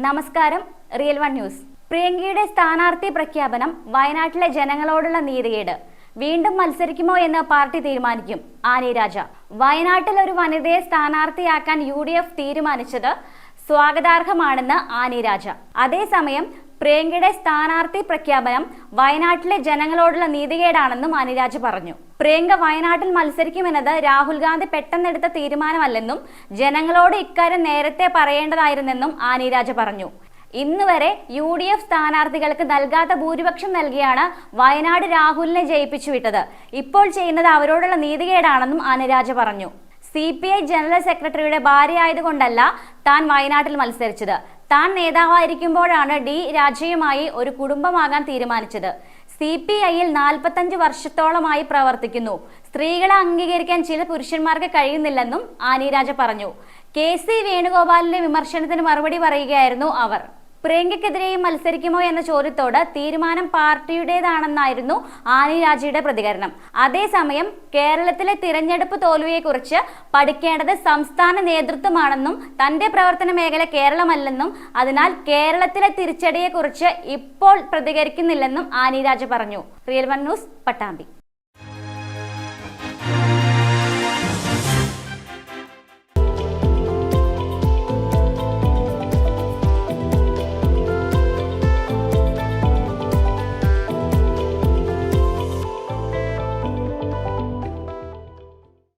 നമസ്കാരം real one news പ്രിയങ്കയുടെ സ്ഥാനാർത്ഥി പ്രഖ്യാപനം വയനാട്ടിലെ ജനങ്ങളോടുള്ള നീതികേട്. വീണ്ടും മത്സരിക്കുമോ എന്ന് പാർട്ടി തീരുമാനിക്കും. ആനി രാജ. വയനാട്ടിൽ ഒരു വനിതയെ സ്ഥാനാർത്ഥിയാക്കാൻ യു ഡി എഫ് തീരുമാനിച്ചത് സ്വാഗതാർഹമാണെന്ന് ആനി രാജ. അതേസമയം പ്രിയങ്കയുടെ സ്ഥാനാർത്ഥി പ്രഖ്യാപനം വയനാട്ടിലെ ജനങ്ങളോടുള്ള നീതികേടാണെന്നും അനുരാജ് പറഞ്ഞു. പ്രിയങ്ക വയനാട്ടിൽ മത്സരിക്കുമെന്നത് രാഹുൽ ഗാന്ധി പെട്ടെന്നെടുത്ത തീരുമാനമല്ലെന്നും ജനങ്ങളോട് ഇക്കാര്യം നേരത്തെ പറയേണ്ടതായിരുന്നെന്നും ആനിരാജ് പറഞ്ഞു. ഇന്ന് വരെ യു ഡി എഫ് സ്ഥാനാർത്ഥികൾക്ക് നൽകാത്ത ഭൂരിപക്ഷം നൽകിയാണ് വയനാട് രാഹുലിനെ ജയിപ്പിച്ചു വിട്ടത്. ഇപ്പോൾ ചെയ്യുന്നത് അവരോടുള്ള നീതികേടാണെന്നും അനുരാജ് പറഞ്ഞു. സി പി ഐ ജനറൽ സെക്രട്ടറിയുടെ ഭാര്യയായതുകൊണ്ടല്ല താൻ വയനാട്ടിൽ മത്സരിച്ചത്. താൻ നേതാവായിരിക്കുമ്പോഴാണ് ഡി രാജയുമായി ഒരു കുടുംബമാകാൻ തീരുമാനിച്ചത്. സി പി ഐയിൽ നാൽപ്പത്തഞ്ച് വർഷത്തോളമായി പ്രവർത്തിക്കുന്നു. സ്ത്രീകളെ അംഗീകരിക്കാൻ ചില പുരുഷന്മാർക്ക് കഴിയുന്നില്ലെന്നും ആനിരാജ പറഞ്ഞു. കെ സി വേണുഗോപാലിന്റെ വിമർശനത്തിന് മറുപടി പറയുകയായിരുന്നു അവർ. പ്രിയങ്കയ്ക്കെതിരെയും മത്സരിക്കുമോ എന്ന ചോദ്യത്തോട് തീരുമാനം പാർട്ടിയുടേതാണെന്നായിരുന്നു ആനി രാജയുടെ പ്രതികരണം. അതേസമയം കേരളത്തിലെ തിരഞ്ഞെടുപ്പ് തോൽവിയെക്കുറിച്ച് പഠിക്കേണ്ടത് സംസ്ഥാന നേതൃത്വമാണെന്നും തന്റെ പ്രവർത്തന മേഖല കേരളമല്ലെന്നും അതിനാൽ കേരളത്തിലെ തിരിച്ചടിയെക്കുറിച്ച് ഇപ്പോൾ പ്രതികരിക്കുന്നില്ലെന്നും ആനി രാജ പറഞ്ഞു. Real one news Pattambi.